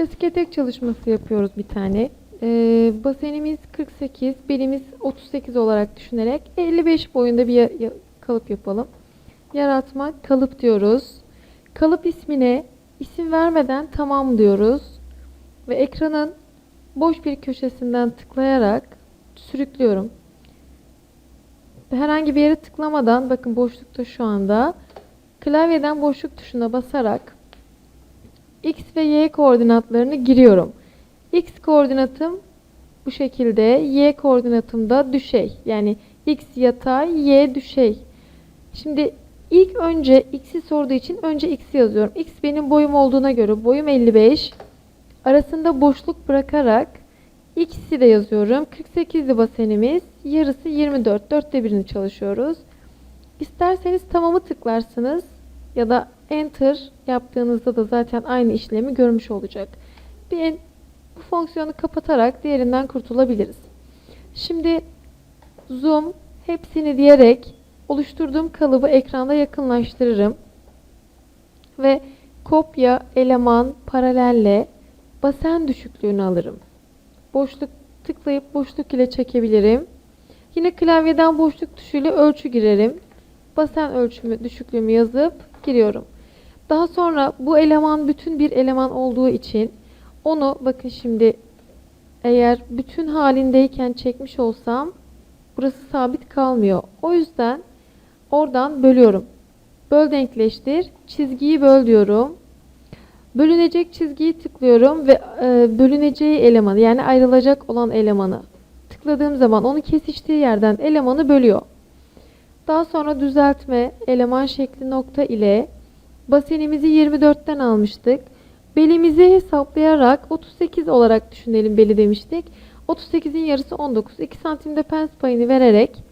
Klasik etek çalışması yapıyoruz bir tane. Ee, basenimiz 48, belimiz 38 olarak düşünerek 55 boyunda bir kalıp yapalım. Yaratma kalıp diyoruz. Kalıp ismine isim vermeden tamam diyoruz. Ve ekranın boş bir köşesinden tıklayarak sürüklüyorum. Herhangi bir yere tıklamadan bakın boşlukta şu anda klavyeden boşluk tuşuna basarak X ve Y koordinatlarını giriyorum. X koordinatım bu şekilde, Y koordinatım da düşey. Yani X yatay, Y düşey. Şimdi ilk önce X'i sorduğu için önce X'i yazıyorum. X benim boyum olduğuna göre boyum 55. Arasında boşluk bırakarak X'i de yazıyorum. 48'li basenimiz. Yarısı 24. Dörtte birini çalışıyoruz. İsterseniz tamamı tıklarsınız ya da enter yaptığınızda da zaten aynı işlemi görmüş olacak. Bir bu fonksiyonu kapatarak diğerinden kurtulabiliriz. Şimdi zoom hepsini diyerek oluşturduğum kalıbı ekranda yakınlaştırırım. Ve kopya, eleman, paralelle basen düşüklüğünü alırım. Boşluk tıklayıp boşluk ile çekebilirim. Yine klavyeden boşluk tuşuyla ölçü girerim. Basen ölçümü, düşüklüğümü yazıp giriyorum. Daha sonra bu eleman bütün bir eleman olduğu için onu bakın şimdi eğer bütün halindeyken çekmiş olsam burası sabit kalmıyor. O yüzden oradan bölüyorum. Böl denkleştir. Çizgiyi böl diyorum. Bölünecek çizgiyi tıklıyorum ve e, bölüneceği elemanı yani ayrılacak olan elemanı tıkladığım zaman onu kesiştiği yerden elemanı bölüyor. Daha sonra düzeltme eleman şekli nokta ile basenimizi 24'ten almıştık. Belimizi hesaplayarak 38 olarak düşünelim beli demiştik. 38'in yarısı 19. 2 santimde pens payını vererek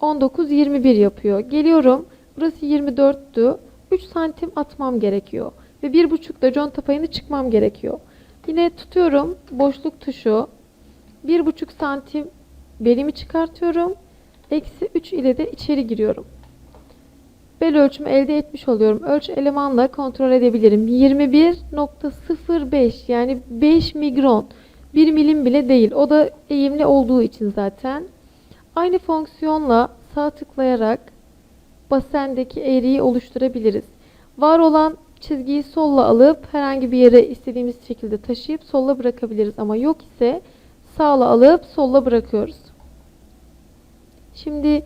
19 21 yapıyor. Geliyorum. Burası 24'tü. 3 santim atmam gerekiyor. Ve 1,5 da conta payını çıkmam gerekiyor. Yine tutuyorum boşluk tuşu. 1,5 santim belimi çıkartıyorum. Eksi 3 ile de içeri giriyorum. Bel ölçümü elde etmiş oluyorum. Ölçü elemanla kontrol edebilirim. 21.05 yani 5 migron. 1 milim bile değil. O da eğimli olduğu için zaten. Aynı fonksiyonla sağ tıklayarak basendeki eğriyi oluşturabiliriz. Var olan çizgiyi solla alıp herhangi bir yere istediğimiz şekilde taşıyıp solla bırakabiliriz. Ama yok ise sağla alıp solla bırakıyoruz. Şimdi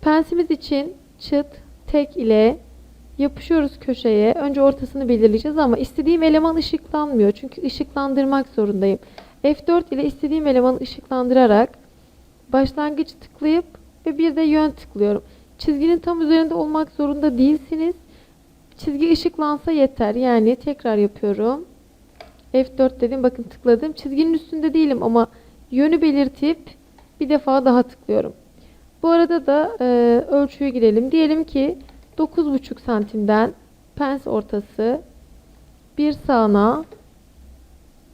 pensimiz için çıt tek ile yapışıyoruz köşeye. Önce ortasını belirleyeceğiz ama istediğim eleman ışıklanmıyor. Çünkü ışıklandırmak zorundayım. F4 ile istediğim elemanı ışıklandırarak başlangıç tıklayıp ve bir de yön tıklıyorum. Çizginin tam üzerinde olmak zorunda değilsiniz. Çizgi ışıklansa yeter. Yani tekrar yapıyorum. F4 dedim. Bakın tıkladım. Çizginin üstünde değilim ama yönü belirtip bir defa daha tıklıyorum. Bu arada da e, ölçüyü girelim. Diyelim ki 9,5 santimden pens ortası bir sağına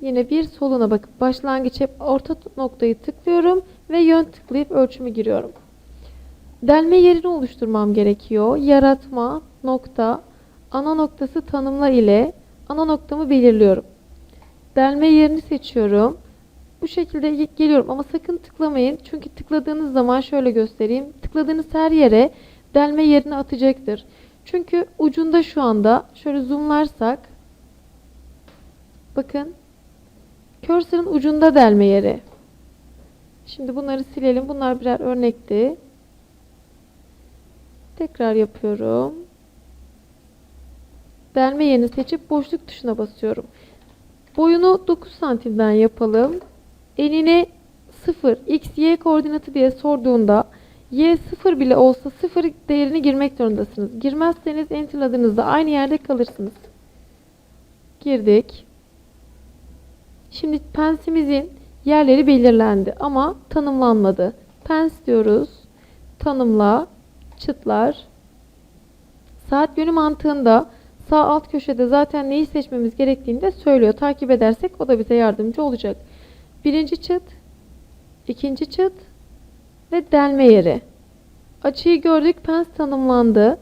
yine bir soluna bakıp başlangıç hep orta noktayı tıklıyorum ve yön tıklayıp ölçümü giriyorum. Delme yerini oluşturmam gerekiyor. Yaratma nokta ana noktası tanımla ile ana noktamı belirliyorum. Delme yerini seçiyorum. Bu şekilde ge- geliyorum ama sakın tıklamayın. Çünkü tıkladığınız zaman şöyle göstereyim. Tıkladığınız her yere delme yerini atacaktır. Çünkü ucunda şu anda şöyle zoomlarsak bakın cursor'ın ucunda delme yeri. Şimdi bunları silelim. Bunlar birer örnekti. Tekrar yapıyorum. Delme yerini seçip boşluk tuşuna basıyorum. Boyunu 9 santimden yapalım. Enine 0, x, y koordinatı diye sorduğunda y 0 bile olsa 0 değerini girmek zorundasınız. Girmezseniz enterladığınızda aynı yerde kalırsınız. Girdik. Şimdi pensimizin yerleri belirlendi ama tanımlanmadı. Pens diyoruz. Tanımla, çıtlar. Saat yönü mantığında sağ alt köşede zaten neyi seçmemiz gerektiğini de söylüyor. Takip edersek o da bize yardımcı olacak. Birinci çıt, ikinci çıt ve delme yeri. Açıyı gördük, pens tanımlandı.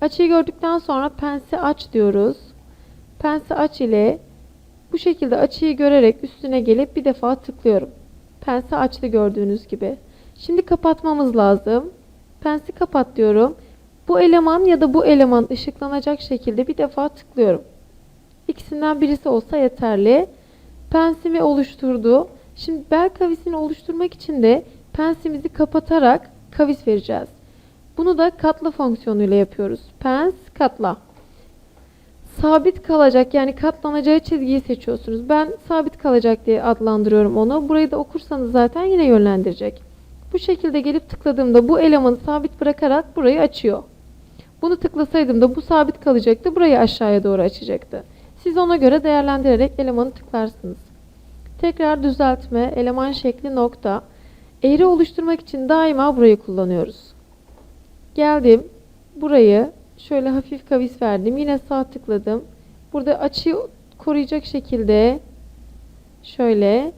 Açıyı gördükten sonra pensi aç diyoruz. Pensi aç ile Bu şekilde açıyı görerek üstüne gelip bir defa tıklıyorum. Pensi açtı gördüğünüz gibi. Şimdi kapatmamız lazım. Pensi kapat diyorum. Bu eleman ya da bu eleman ışıklanacak şekilde bir defa tıklıyorum. İkisinden birisi olsa yeterli. Pensimi oluşturdu. Şimdi bel kavisini oluşturmak için de pensimizi kapatarak kavis vereceğiz. Bunu da katla fonksiyonuyla yapıyoruz. Pens katla. Sabit kalacak yani katlanacağı çizgiyi seçiyorsunuz. Ben sabit kalacak diye adlandırıyorum onu. Burayı da okursanız zaten yine yönlendirecek. Bu şekilde gelip tıkladığımda bu elemanı sabit bırakarak burayı açıyor. Bunu tıklasaydım da bu sabit kalacaktı. Burayı aşağıya doğru açacaktı. Siz ona göre değerlendirerek elemanı tıklarsınız. Tekrar düzeltme, eleman şekli nokta. Eğri oluşturmak için daima burayı kullanıyoruz. Geldim. Burayı şöyle hafif kavis verdim. Yine sağ tıkladım. Burada açıyı koruyacak şekilde şöyle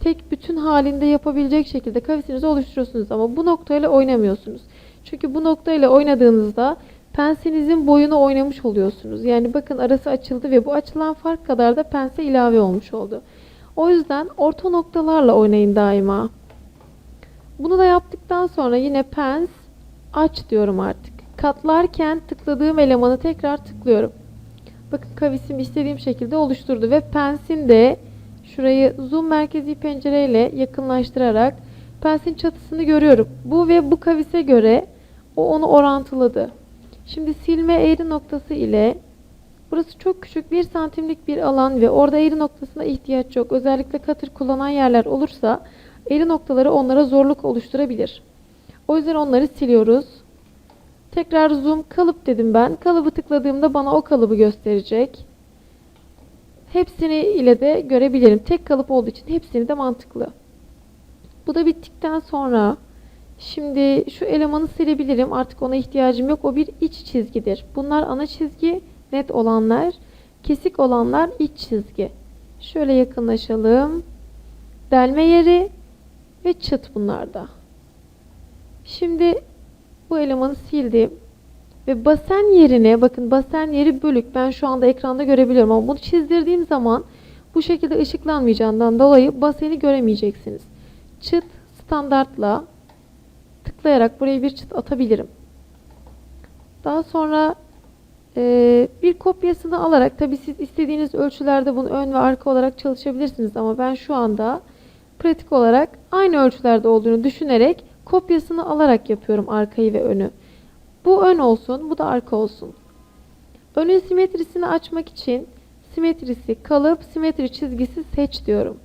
tek bütün halinde yapabilecek şekilde kavisinizi oluşturuyorsunuz ama bu noktayla oynamıyorsunuz. Çünkü bu noktayla oynadığınızda pensinizin boyunu oynamış oluyorsunuz. Yani bakın arası açıldı ve bu açılan fark kadar da pense ilave olmuş oldu. O yüzden orta noktalarla oynayın daima. Bunu da yaptıktan sonra yine pens aç diyorum artık. Katlarken tıkladığım elemanı tekrar tıklıyorum. Bakın kavisim istediğim şekilde oluşturdu ve pensin de şurayı zoom merkezi pencereyle yakınlaştırarak pensin çatısını görüyorum. Bu ve bu kavise göre o onu orantıladı. Şimdi silme eğri noktası ile burası çok küçük 1 santimlik bir alan ve orada eğri noktasına ihtiyaç yok. Özellikle katır kullanan yerler olursa eğri noktaları onlara zorluk oluşturabilir. O yüzden onları siliyoruz. Tekrar zoom kalıp dedim ben. Kalıbı tıkladığımda bana o kalıbı gösterecek. Hepsini ile de görebilirim. Tek kalıp olduğu için hepsini de mantıklı. Bu da bittikten sonra şimdi şu elemanı silebilirim. Artık ona ihtiyacım yok. O bir iç çizgidir. Bunlar ana çizgi, net olanlar. Kesik olanlar iç çizgi. Şöyle yakınlaşalım. Delme yeri ve çıt bunlarda. Şimdi bu elemanı sildim. Ve basen yerine bakın basen yeri bölük. Ben şu anda ekranda görebiliyorum ama bunu çizdirdiğim zaman bu şekilde ışıklanmayacağından dolayı baseni göremeyeceksiniz. Çıt standartla tıklayarak buraya bir çıt atabilirim. Daha sonra e, bir kopyasını alarak tabi siz istediğiniz ölçülerde bunu ön ve arka olarak çalışabilirsiniz ama ben şu anda pratik olarak aynı ölçülerde olduğunu düşünerek kopyasını alarak yapıyorum arkayı ve önü. Bu ön olsun, bu da arka olsun. Önün simetrisini açmak için simetrisi kalıp simetri çizgisi seç diyorum.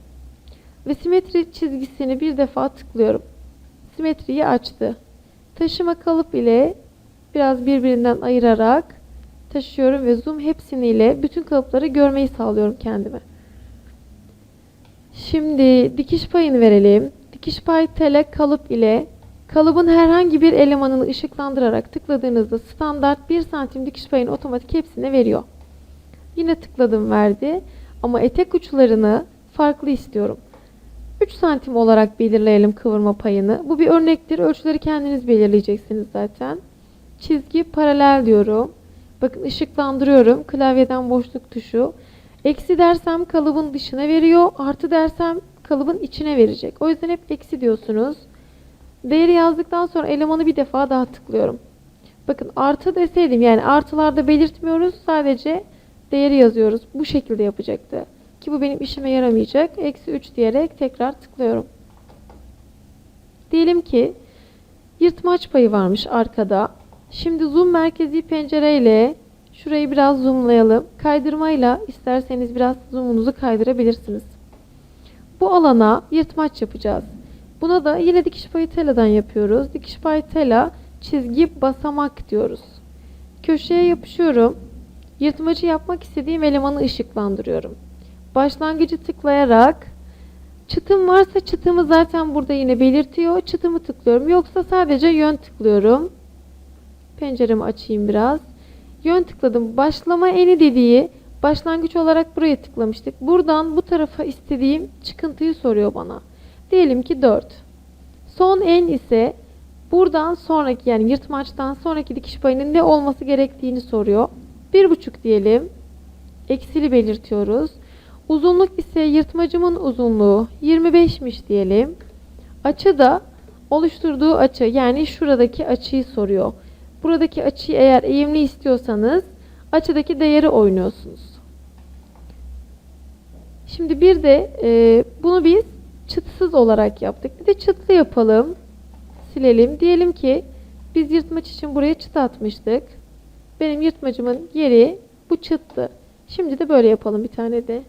Ve simetri çizgisini bir defa tıklıyorum. Simetriyi açtı. Taşıma kalıp ile biraz birbirinden ayırarak taşıyorum ve zoom hepsiniyle bütün kalıpları görmeyi sağlıyorum kendime. Şimdi dikiş payını verelim. Dikiş pay tele kalıp ile kalıbın herhangi bir elemanını ışıklandırarak tıkladığınızda standart 1 santim dikiş payını otomatik hepsine veriyor. Yine tıkladım verdi ama etek uçlarını farklı istiyorum. 3 santim olarak belirleyelim kıvırma payını. Bu bir örnektir. Ölçüleri kendiniz belirleyeceksiniz zaten. Çizgi paralel diyorum. Bakın ışıklandırıyorum. Klavyeden boşluk tuşu. Eksi dersem kalıbın dışına veriyor. Artı dersem kalıbın içine verecek. O yüzden hep eksi diyorsunuz. Değeri yazdıktan sonra elemanı bir defa daha tıklıyorum. Bakın artı deseydim yani artılarda belirtmiyoruz. Sadece değeri yazıyoruz. Bu şekilde yapacaktı. Ki bu benim işime yaramayacak. Eksi 3 diyerek tekrar tıklıyorum. Diyelim ki yırtmaç payı varmış arkada. Şimdi zoom merkezi pencereyle şurayı biraz zoomlayalım. Kaydırmayla isterseniz biraz zoom'unuzu kaydırabilirsiniz. Bu alana yırtmaç yapacağız. Buna da yine dikiş payı teladan yapıyoruz. Dikiş payı tela çizgi basamak diyoruz. Köşeye yapışıyorum. Yırtmacı yapmak istediğim elemanı ışıklandırıyorum. Başlangıcı tıklayarak çıtım varsa çıtımı zaten burada yine belirtiyor. Çıtımı tıklıyorum. Yoksa sadece yön tıklıyorum. Penceremi açayım biraz. Yön tıkladım. Başlama eni dediği başlangıç olarak buraya tıklamıştık. Buradan bu tarafa istediğim çıkıntıyı soruyor bana. Diyelim ki 4. Son en ise buradan sonraki yani yırtmaçtan sonraki dikiş payının ne olması gerektiğini soruyor. 1,5 diyelim. Eksili belirtiyoruz. Uzunluk ise yırtmacımın uzunluğu 25'miş diyelim. Açı da oluşturduğu açı yani şuradaki açıyı soruyor. Buradaki açıyı eğer eğimli istiyorsanız açıdaki değeri oynuyorsunuz. Şimdi bir de e, bunu biz çıtsız olarak yaptık. Bir de çıtlı yapalım. Silelim. Diyelim ki biz yırtmaç için buraya çıt atmıştık. Benim yırtmacımın yeri bu çıttı. Şimdi de böyle yapalım bir tane de.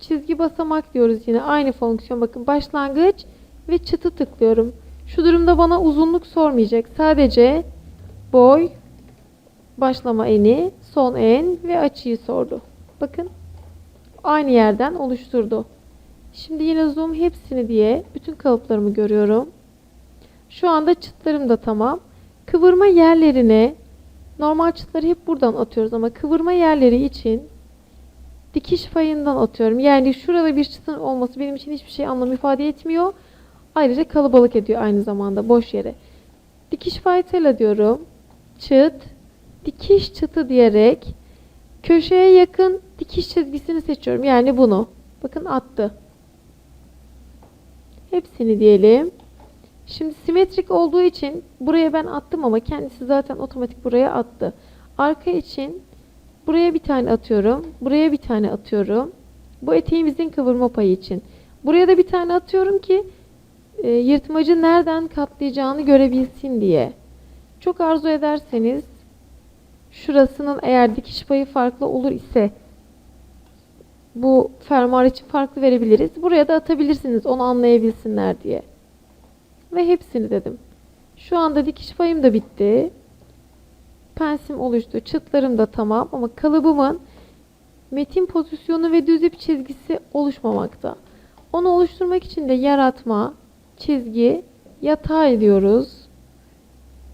Çizgi basamak diyoruz yine. Aynı fonksiyon. Bakın başlangıç ve çıtı tıklıyorum. Şu durumda bana uzunluk sormayacak. Sadece boy, başlama eni, son en ve açıyı sordu. Bakın aynı yerden oluşturdu. Şimdi yine zoom hepsini diye bütün kalıplarımı görüyorum. Şu anda çıtlarım da tamam. Kıvırma yerlerine normal çıtları hep buradan atıyoruz ama kıvırma yerleri için dikiş fayından atıyorum. Yani şurada bir çıtın olması benim için hiçbir şey anlam ifade etmiyor. Ayrıca kalabalık ediyor aynı zamanda boş yere. Dikiş faytayla diyorum. Çıt, dikiş çıtı diyerek köşeye yakın dikiş çizgisini seçiyorum. Yani bunu. Bakın attı. Hepsini diyelim. Şimdi simetrik olduğu için buraya ben attım ama kendisi zaten otomatik buraya attı. Arka için buraya bir tane atıyorum. Buraya bir tane atıyorum. Bu eteğimizin kıvırma payı için. Buraya da bir tane atıyorum ki e, yırtmacı nereden katlayacağını görebilsin diye. Çok arzu ederseniz şurasının eğer dikiş payı farklı olur ise bu fermuar için farklı verebiliriz. Buraya da atabilirsiniz onu anlayabilsinler diye. Ve hepsini dedim. Şu anda dikiş payım da bitti. Pensim oluştu. Çıtlarım da tamam ama kalıbımın metin pozisyonu ve düz ip çizgisi oluşmamakta. Onu oluşturmak için de yaratma, çizgi, yatay diyoruz.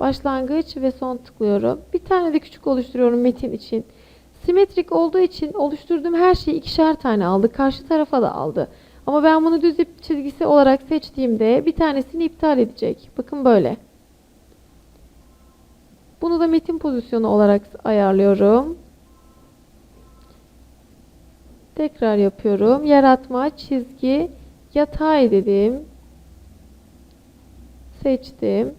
Başlangıç ve son tıklıyorum. Bir tane de küçük oluşturuyorum metin için. Simetrik olduğu için oluşturduğum her şeyi ikişer tane aldı. Karşı tarafa da aldı. Ama ben bunu düz ip çizgisi olarak seçtiğimde bir tanesini iptal edecek. Bakın böyle. Bunu da metin pozisyonu olarak ayarlıyorum. Tekrar yapıyorum. Yaratma, çizgi, yatay dedim. Seçtim.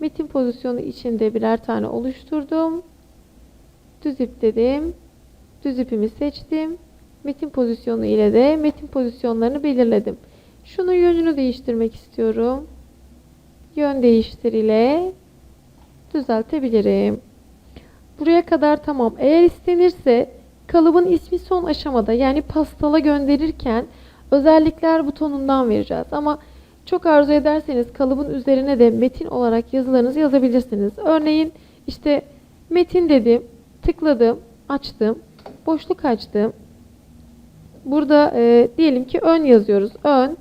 Metin pozisyonu içinde birer tane oluşturdum. Düz ip dedim. Düz ipimi seçtim. Metin pozisyonu ile de metin pozisyonlarını belirledim. Şunun yönünü değiştirmek istiyorum. Yön değiştir ile düzeltebilirim. Buraya kadar tamam. Eğer istenirse kalıbın ismi son aşamada yani pastala gönderirken özellikler butonundan vereceğiz. Ama çok arzu ederseniz kalıbın üzerine de metin olarak yazılarınızı yazabilirsiniz. Örneğin işte metin dedim, tıkladım, açtım, boşluk açtım. Burada e, diyelim ki ön yazıyoruz. Ön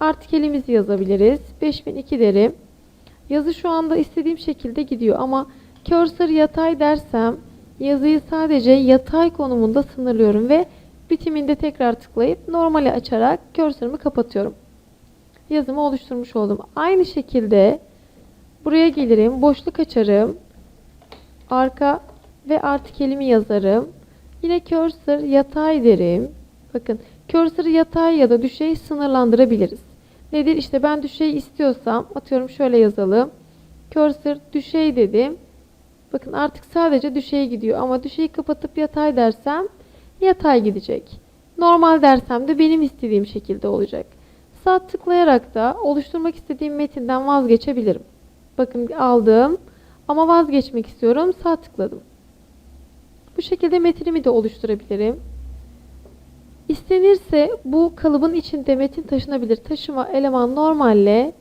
artikelimizi yazabiliriz. 5002 derim. Yazı şu anda istediğim şekilde gidiyor ama cursor yatay dersem yazıyı sadece yatay konumunda sınırlıyorum ve bitiminde tekrar tıklayıp normali açarak cursor'ımı kapatıyorum. Yazımı oluşturmuş oldum. Aynı şekilde buraya gelirim, boşluk açarım. Arka ve artikelimi yazarım. Yine cursor yatay derim. Bakın cursor'ı yatay ya da düşey sınırlandırabiliriz. Nedir? İşte ben düşey istiyorsam atıyorum şöyle yazalım. Cursor düşey dedim. Bakın artık sadece düşey gidiyor ama düşeyi kapatıp yatay dersem yatay gidecek. Normal dersem de benim istediğim şekilde olacak. Sağ tıklayarak da oluşturmak istediğim metinden vazgeçebilirim. Bakın aldım ama vazgeçmek istiyorum. Sağ tıkladım. Bu şekilde metinimi de oluşturabilirim. İstenirse bu kalıbın içinde metin taşınabilir. Taşıma eleman normalle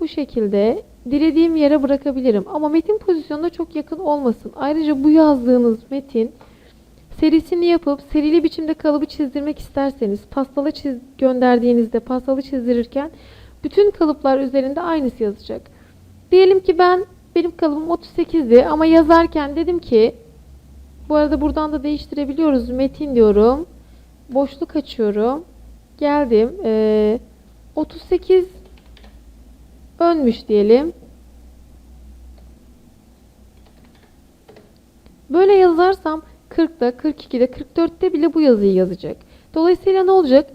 bu şekilde dilediğim yere bırakabilirim. Ama metin pozisyonuna çok yakın olmasın. Ayrıca bu yazdığınız metin serisini yapıp serili biçimde kalıbı çizdirmek isterseniz pastalı çiz gönderdiğinizde pastalı çizdirirken bütün kalıplar üzerinde aynısı yazacak. Diyelim ki ben benim kalıbım 38'di ama yazarken dedim ki bu arada buradan da değiştirebiliyoruz. Metin diyorum. Boşluk açıyorum. Geldim. Ee, 38 önmüş diyelim. Böyle yazarsam 40'da, 42'de, 44'te bile bu yazıyı yazacak. Dolayısıyla ne olacak?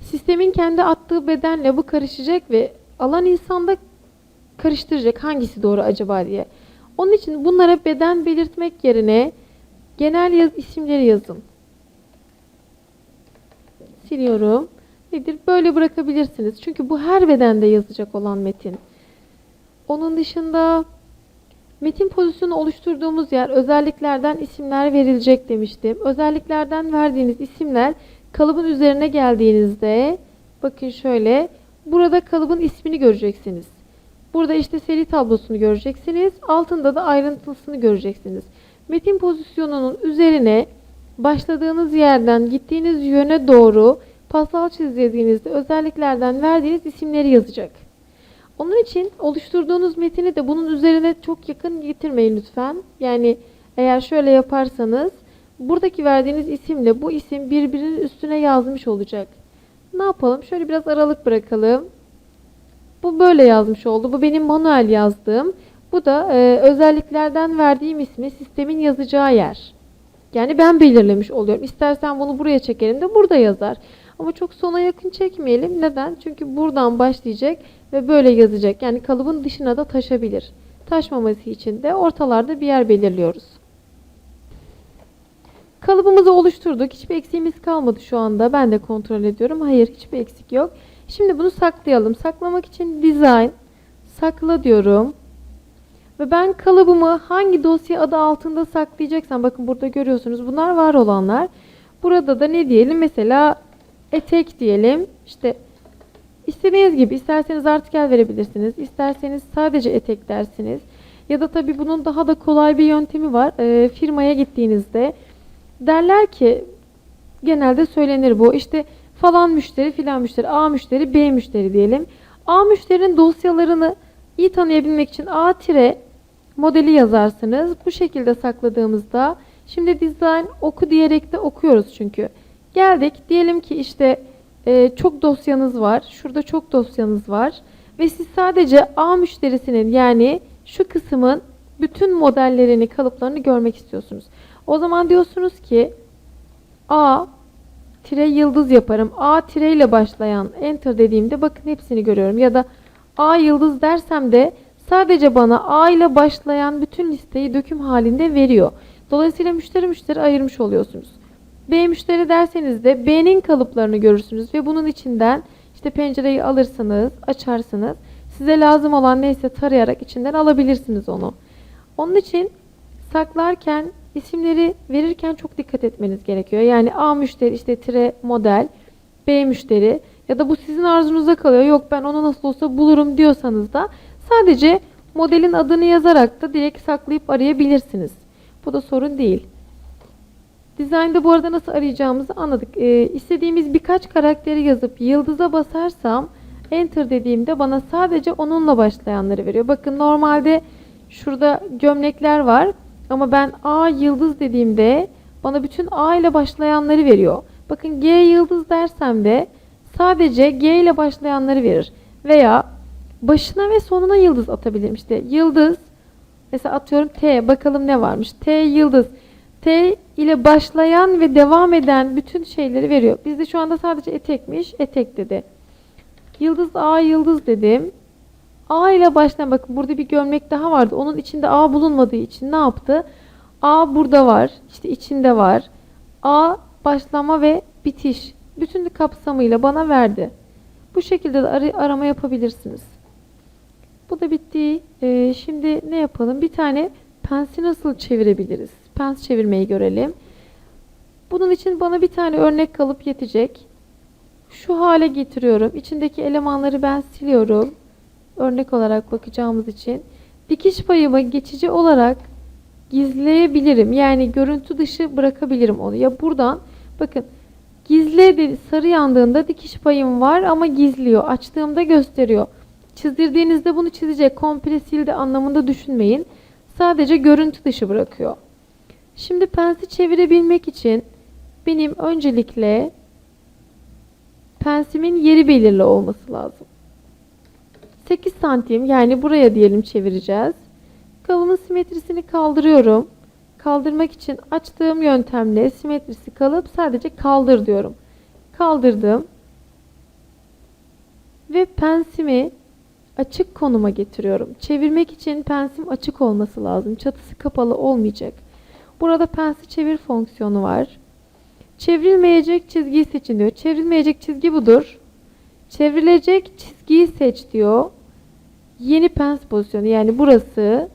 Sistemin kendi attığı bedenle bu karışacak ve alan insanda karıştıracak hangisi doğru acaba diye. Onun için bunlara beden belirtmek yerine genel yaz isimleri yazın. Siliyorum. Nedir? Böyle bırakabilirsiniz. Çünkü bu her bedende yazacak olan metin. Onun dışında metin pozisyonu oluşturduğumuz yer özelliklerden isimler verilecek demiştim. Özelliklerden verdiğiniz isimler kalıbın üzerine geldiğinizde bakın şöyle burada kalıbın ismini göreceksiniz. Burada işte seri tablosunu göreceksiniz. Altında da ayrıntısını göreceksiniz. Metin pozisyonunun üzerine başladığınız yerden gittiğiniz yöne doğru pasal çizdiğinizde özelliklerden verdiğiniz isimleri yazacak. Onun için oluşturduğunuz metini de bunun üzerine çok yakın getirmeyin lütfen. Yani eğer şöyle yaparsanız buradaki verdiğiniz isimle bu isim birbirinin üstüne yazmış olacak. Ne yapalım? Şöyle biraz aralık bırakalım. Bu böyle yazmış oldu. Bu benim manuel yazdığım. Bu da e, özelliklerden verdiğim ismi sistemin yazacağı yer. Yani ben belirlemiş oluyorum. İstersen bunu buraya çekelim de burada yazar. Ama çok sona yakın çekmeyelim. Neden? Çünkü buradan başlayacak ve böyle yazacak. Yani kalıbın dışına da taşabilir. Taşmaması için de ortalarda bir yer belirliyoruz. Kalıbımızı oluşturduk. Hiçbir eksiğimiz kalmadı şu anda. Ben de kontrol ediyorum. Hayır hiçbir eksik yok. Şimdi bunu saklayalım. Saklamak için design, sakla diyorum. Ve ben kalıbımı hangi dosya adı altında saklayacaksam bakın burada görüyorsunuz bunlar var olanlar. Burada da ne diyelim mesela etek diyelim. İşte istediğiniz gibi isterseniz artikel verebilirsiniz. isterseniz sadece etek dersiniz. Ya da tabii bunun daha da kolay bir yöntemi var. Ee, firmaya gittiğinizde derler ki genelde söylenir bu. İşte falan müşteri filan müşteri A müşteri B müşteri diyelim. A müşterinin dosyalarını iyi tanıyabilmek için A tire modeli yazarsınız. Bu şekilde sakladığımızda şimdi design oku diyerek de okuyoruz çünkü. Geldik diyelim ki işte e, çok dosyanız var. Şurada çok dosyanız var. Ve siz sadece A müşterisinin yani şu kısmın bütün modellerini, kalıplarını görmek istiyorsunuz. O zaman diyorsunuz ki A tire yıldız yaparım. A tire ile başlayan enter dediğimde bakın hepsini görüyorum. Ya da A yıldız dersem de sadece bana A ile başlayan bütün listeyi döküm halinde veriyor. Dolayısıyla müşteri müşteri ayırmış oluyorsunuz. B müşteri derseniz de B'nin kalıplarını görürsünüz ve bunun içinden işte pencereyi alırsınız, açarsınız. Size lazım olan neyse tarayarak içinden alabilirsiniz onu. Onun için saklarken isimleri verirken çok dikkat etmeniz gerekiyor. Yani A müşteri işte tire model, B müşteri ya da bu sizin arzunuza kalıyor. Yok ben onu nasıl olsa bulurum diyorsanız da sadece modelin adını yazarak da direkt saklayıp arayabilirsiniz. Bu da sorun değil. Design'da bu arada nasıl arayacağımızı anladık. Ee, istediğimiz birkaç karakteri yazıp yıldıza basarsam Enter dediğimde bana sadece onunla başlayanları veriyor. Bakın normalde şurada gömlekler var. Ama ben A yıldız dediğimde bana bütün A ile başlayanları veriyor. Bakın G yıldız dersem de sadece G ile başlayanları verir. Veya başına ve sonuna yıldız atabilirim. İşte yıldız mesela atıyorum T bakalım ne varmış. T yıldız. T ile başlayan ve devam eden bütün şeyleri veriyor. Bizde şu anda sadece etekmiş. Etek dedi. Yıldız A yıldız dedim. A ile başlayan bakın burada bir gömlek daha vardı. Onun içinde A bulunmadığı için ne yaptı? A burada var. İşte içinde var. A başlama ve bitiş. Bütün kapsamıyla bana verdi. Bu şekilde de ar- arama yapabilirsiniz. Bu da bitti. Ee, şimdi ne yapalım? Bir tane pensi nasıl çevirebiliriz? Pens çevirmeyi görelim. Bunun için bana bir tane örnek kalıp yetecek. Şu hale getiriyorum. İçindeki elemanları ben siliyorum örnek olarak bakacağımız için dikiş payımı geçici olarak gizleyebilirim. Yani görüntü dışı bırakabilirim onu. Ya buradan bakın gizle sarı yandığında dikiş payım var ama gizliyor. Açtığımda gösteriyor. Çizdirdiğinizde bunu çizecek. Komple sildi anlamında düşünmeyin. Sadece görüntü dışı bırakıyor. Şimdi pensi çevirebilmek için benim öncelikle pensimin yeri belirli olması lazım. 8 santim yani buraya diyelim çevireceğiz. Kalıbın simetrisini kaldırıyorum. Kaldırmak için açtığım yöntemle simetrisi kalıp sadece kaldır diyorum. Kaldırdım. Ve pensimi açık konuma getiriyorum. Çevirmek için pensim açık olması lazım. Çatısı kapalı olmayacak. Burada pensi çevir fonksiyonu var. Çevrilmeyecek çizgiyi seçin diyor. Çevrilmeyecek çizgi budur. Çevrilecek çizgiyi seç diyor. Yeni pens pozisyonu yani burası.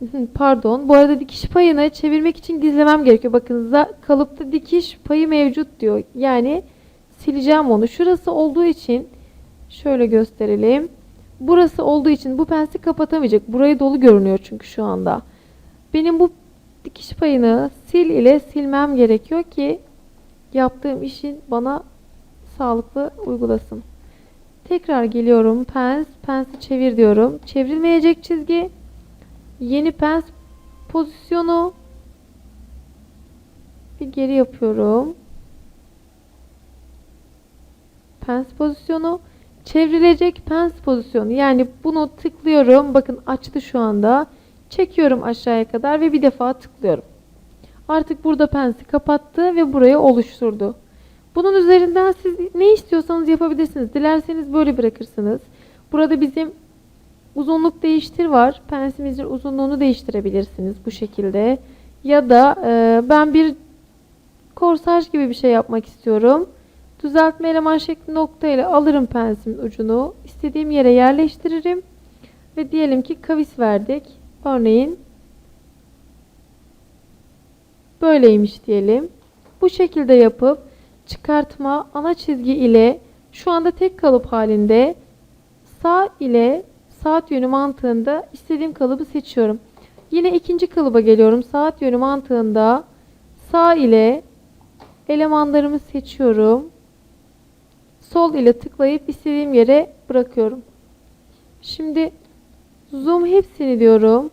Pardon. Bu arada dikiş payını çevirmek için gizlemem gerekiyor. Bakın kalıpta dikiş payı mevcut diyor. Yani sileceğim onu. Şurası olduğu için şöyle gösterelim. Burası olduğu için bu pensi kapatamayacak. Burayı dolu görünüyor çünkü şu anda. Benim bu dikiş payını sil ile silmem gerekiyor ki yaptığım işin bana sağlıklı uygulasın. Tekrar geliyorum. Pens, pensi çevir diyorum. Çevrilmeyecek çizgi. Yeni pens pozisyonu. Bir geri yapıyorum. Pens pozisyonu. Çevrilecek pens pozisyonu. Yani bunu tıklıyorum. Bakın açtı şu anda. Çekiyorum aşağıya kadar ve bir defa tıklıyorum. Artık burada pensi kapattı ve burayı oluşturdu. Bunun üzerinden siz ne istiyorsanız yapabilirsiniz. Dilerseniz böyle bırakırsınız. Burada bizim uzunluk değiştir var. Pensimizin uzunluğunu değiştirebilirsiniz bu şekilde. Ya da e, ben bir korsaj gibi bir şey yapmak istiyorum. Düzeltme eleman şekli nokta ile alırım pensimin ucunu. istediğim yere yerleştiririm. Ve diyelim ki kavis verdik. Örneğin böyleymiş diyelim. Bu şekilde yapıp çıkartma ana çizgi ile şu anda tek kalıp halinde sağ ile saat yönü mantığında istediğim kalıbı seçiyorum. Yine ikinci kalıba geliyorum. Saat yönü mantığında sağ ile elemanlarımı seçiyorum. Sol ile tıklayıp istediğim yere bırakıyorum. Şimdi zoom hepsini diyorum.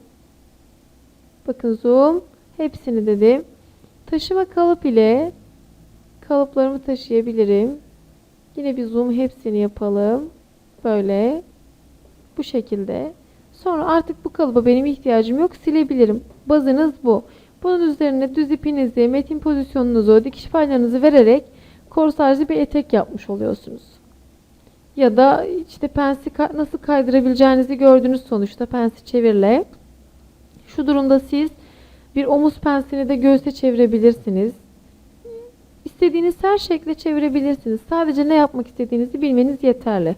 Bakın zoom hepsini dedim. Taşıma kalıp ile kalıplarımı taşıyabilirim. Yine bir zoom hepsini yapalım. Böyle. Bu şekilde. Sonra artık bu kalıba benim ihtiyacım yok. Silebilirim. Bazınız bu. Bunun üzerine düz ipinizi, metin pozisyonunuzu, dikiş paylarınızı vererek korsajlı bir etek yapmış oluyorsunuz. Ya da işte pensi nasıl kaydırabileceğinizi gördünüz sonuçta pensi çevirle. Şu durumda siz bir omuz pensini de göğse çevirebilirsiniz. İstediğiniz her şekle çevirebilirsiniz. Sadece ne yapmak istediğinizi bilmeniz yeterli.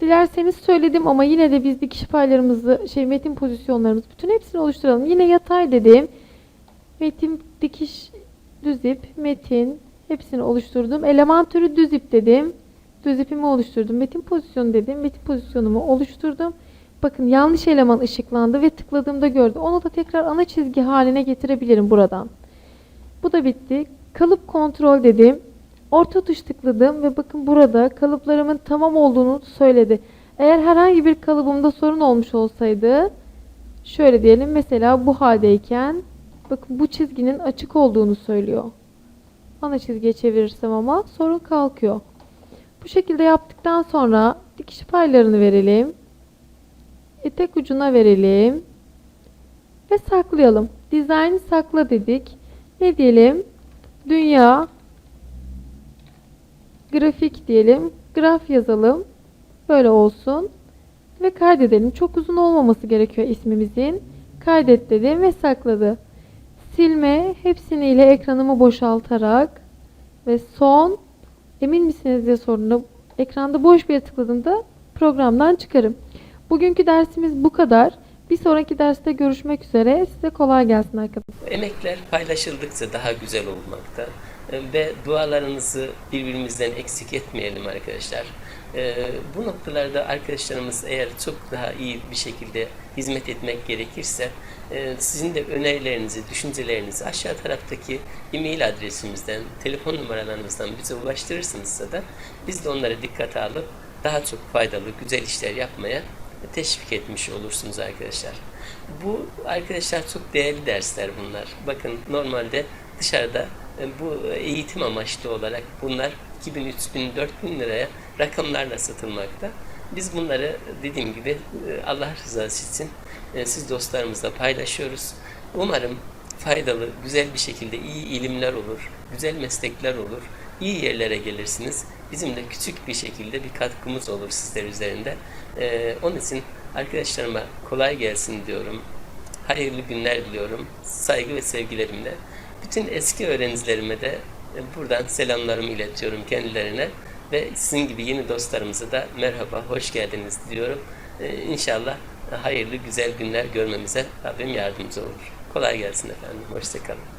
Dilerseniz söyledim ama yine de biz dikiş paylarımızı, şey metin pozisyonlarımızı bütün hepsini oluşturalım. Yine yatay dedim. Metin dikiş düz ip, metin hepsini oluşturdum. Eleman türü düz ip dedim. Düz ipimi oluşturdum. Metin pozisyonu dedim. Metin pozisyonumu oluşturdum. Bakın yanlış eleman ışıklandı ve tıkladığımda gördü. Onu da tekrar ana çizgi haline getirebilirim buradan. Bu da bitti. Kalıp kontrol dedim. Orta tuş tıkladım ve bakın burada kalıplarımın tamam olduğunu söyledi. Eğer herhangi bir kalıbımda sorun olmuş olsaydı şöyle diyelim mesela bu haldeyken bakın bu çizginin açık olduğunu söylüyor. Ana çizgiye çevirirsem ama sorun kalkıyor. Bu şekilde yaptıktan sonra dikiş paylarını verelim. Etek ucuna verelim. Ve saklayalım. Dizayn sakla dedik. Ne diyelim? Dünya grafik diyelim. Graf yazalım. Böyle olsun. Ve kaydedelim. Çok uzun olmaması gerekiyor ismimizin. Kaydet dedim ve sakladı. Silme hepsini ile ekranımı boşaltarak ve son emin misiniz diye sorduğunda ekranda boş bir yere tıkladığımda programdan çıkarım. Bugünkü dersimiz bu kadar. Bir sonraki derste görüşmek üzere. Size kolay gelsin arkadaşlar. Emekler paylaşıldıkça daha güzel olmakta E, ve dualarınızı birbirimizden eksik etmeyelim arkadaşlar. E, Bu noktalarda arkadaşlarımız eğer çok daha iyi bir şekilde hizmet etmek gerekirse sizin de önerilerinizi, düşüncelerinizi aşağı taraftaki e-mail adresimizden, telefon numaralarımızdan bize ulaştırırsınız da biz de onları dikkate alıp daha çok faydalı, güzel işler yapmaya teşvik etmiş olursunuz arkadaşlar. Bu arkadaşlar çok değerli dersler bunlar. Bakın normalde dışarıda e, bu eğitim amaçlı olarak bunlar 2000, 3000, 4000 liraya rakamlarla satılmakta. Biz bunları dediğim gibi e, Allah rızası için e, siz dostlarımızla paylaşıyoruz. Umarım faydalı, güzel bir şekilde iyi ilimler olur, güzel meslekler olur, iyi yerlere gelirsiniz. Bizim de küçük bir şekilde bir katkımız olur sizler üzerinde. E, onun için arkadaşlarıma kolay gelsin diyorum. Hayırlı günler diliyorum. Saygı ve sevgilerimle. Bütün eski öğrencilerime de e, buradan selamlarımı iletiyorum kendilerine. Ve sizin gibi yeni dostlarımıza da merhaba, hoş geldiniz diyorum. Ee, İnşallah hayırlı, güzel günler görmemize Rabbim yardımcı olur. Kolay gelsin efendim, hoşçakalın.